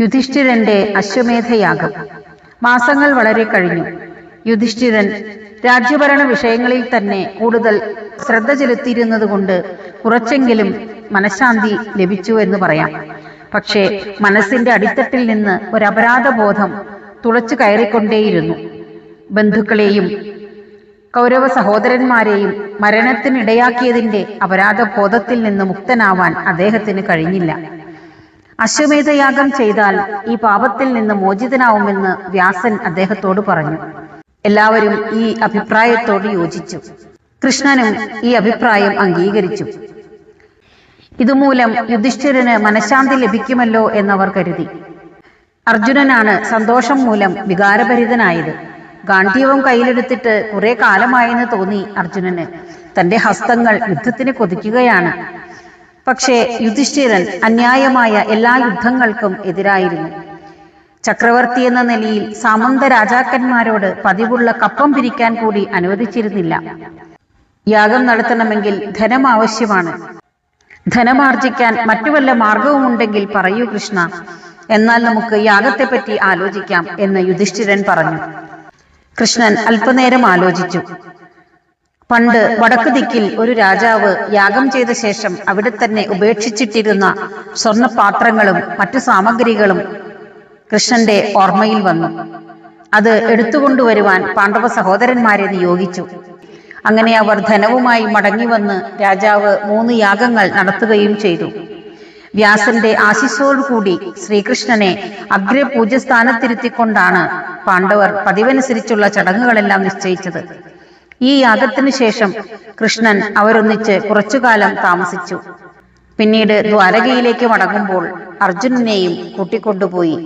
യുധിഷ്ഠിരന്റെ അശ്വമേധയാഗം. മാസങ്ങൾ വളരെ കഴിഞ്ഞു. യുധിഷ്ഠിരൻ രാജ്യഭരണ വിഷയങ്ങളിൽ തന്നെ കൂടുതൽ ശ്രദ്ധ ചെലുത്തിയിരുന്നത് കൊണ്ട് കുറച്ചെങ്കിലും മനഃശാന്തി ലഭിച്ചു എന്ന് പറയാം. പക്ഷേ മനസ്സിന്റെ അടിത്തട്ടിൽ നിന്ന് ഒരു അപരാധബോധം തുളച്ചു കയറിക്കൊണ്ടേയിരുന്നു. ബന്ധുക്കളെയും കൗരവ സഹോദരന്മാരെയും മരണത്തിനിടയാക്കിയതിന്റെ അപരാധബോധത്തിൽ നിന്ന് മുക്തനാവാൻ അദ്ദേഹത്തിന് കഴിഞ്ഞില്ല. അശ്വമേധയാഗം ചെയ്താൽ ഈ പാപത്തിൽ നിന്ന് മോചിതനാവുമെന്ന് വ്യാസൻ അദ്ദേഹത്തോട് പറഞ്ഞു. എല്ലാവരും ഈ അഭിപ്രായത്തോട് യോജിച്ചു. കൃഷ്ണനും ഈ അഭിപ്രായം അംഗീകരിച്ചു. ഇതുമൂലം യുധിഷ്ഠിരന് മനഃശാന്തി ലഭിക്കുമല്ലോ എന്നവർ കരുതി. അർജുനനാണ് സന്തോഷം മൂലം വികാരഭരിതനായത്. ഗാന്ധീവം കയ്യിലെടുത്തിട്ട് കുറെ കാലമായെന്ന് തോന്നി അർജുനന്. തന്റെ ഹസ്തങ്ങൾ യുദ്ധത്തിന് കൊതിക്കുകയാണ്. പക്ഷേ യുധിഷ്ഠിരൻ അന്യായമായ എല്ലാ യുദ്ധങ്ങൾക്കും എതിരായിരുന്നു. ചക്രവർത്തി എന്ന നിലയിൽ സാമന്ത രാജാക്കന്മാരോട് പതിവുള്ള കപ്പം പിരിക്കാൻ കൂടി അനുവദിച്ചിരുന്നില്ല. യാഗം നടത്തണമെങ്കിൽ ധനം ആവശ്യമാണ്. ധനമാർജിക്കാൻ മറ്റു വല്ല മാർഗവുമുണ്ടെങ്കിൽ പറയൂ കൃഷ്ണ. എന്നാൽ നമുക്ക് യാഗത്തെപ്പറ്റി ആലോചിക്കാം എന്ന് യുധിഷ്ഠിരൻ പറഞ്ഞു. കൃഷ്ണൻ അല്പനേരം ആലോചിച്ചു. പണ്ട് വടക്കു ദിക്കിൽ ഒരു രാജാവ് യാഗം ചെയ്ത ശേഷം അവിടെ തന്നെ ഉപേക്ഷിച്ചിട്ടിരുന്ന സ്വർണപാത്രങ്ങളും മറ്റു സാമഗ്രികളും കൃഷ്ണന്റെ ഓർമ്മയിൽ വന്നു. അത് എടുത്തുകൊണ്ടുവരുവാൻ പാണ്ഡവ സഹോദരന്മാരെ നിയോഗിച്ചു. അങ്ങനെ അവർ ധനവുമായി മടങ്ങി വന്ന് രാജാവ് മൂന്ന് യാഗങ്ങൾ നടത്തുകയും ചെയ്തു. വ്യാസന്റെ ആശിസോടുകൂടി ശ്രീകൃഷ്ണനെ അഗ്ര പൂജ്യസ്ഥാനത്തിരുത്തിക്കൊണ്ടാണ് പാണ്ഡവർ പതിവനുസരിച്ചുള്ള ചടങ്ങുകളെല്ലാം നിശ്ചയിച്ചത്. ഈ യാഗത്തിനു ശേഷം കൃഷ്ണൻ അവരൊന്നിച്ച് കുറച്ചുകാലം താമസിച്ചു. പിന്നീട് ദ്വാരകയിലേക്ക് മടങ്ങുമ്പോൾ അർജുനനെയും കൂട്ടിക്കൊണ്ടുപോയി.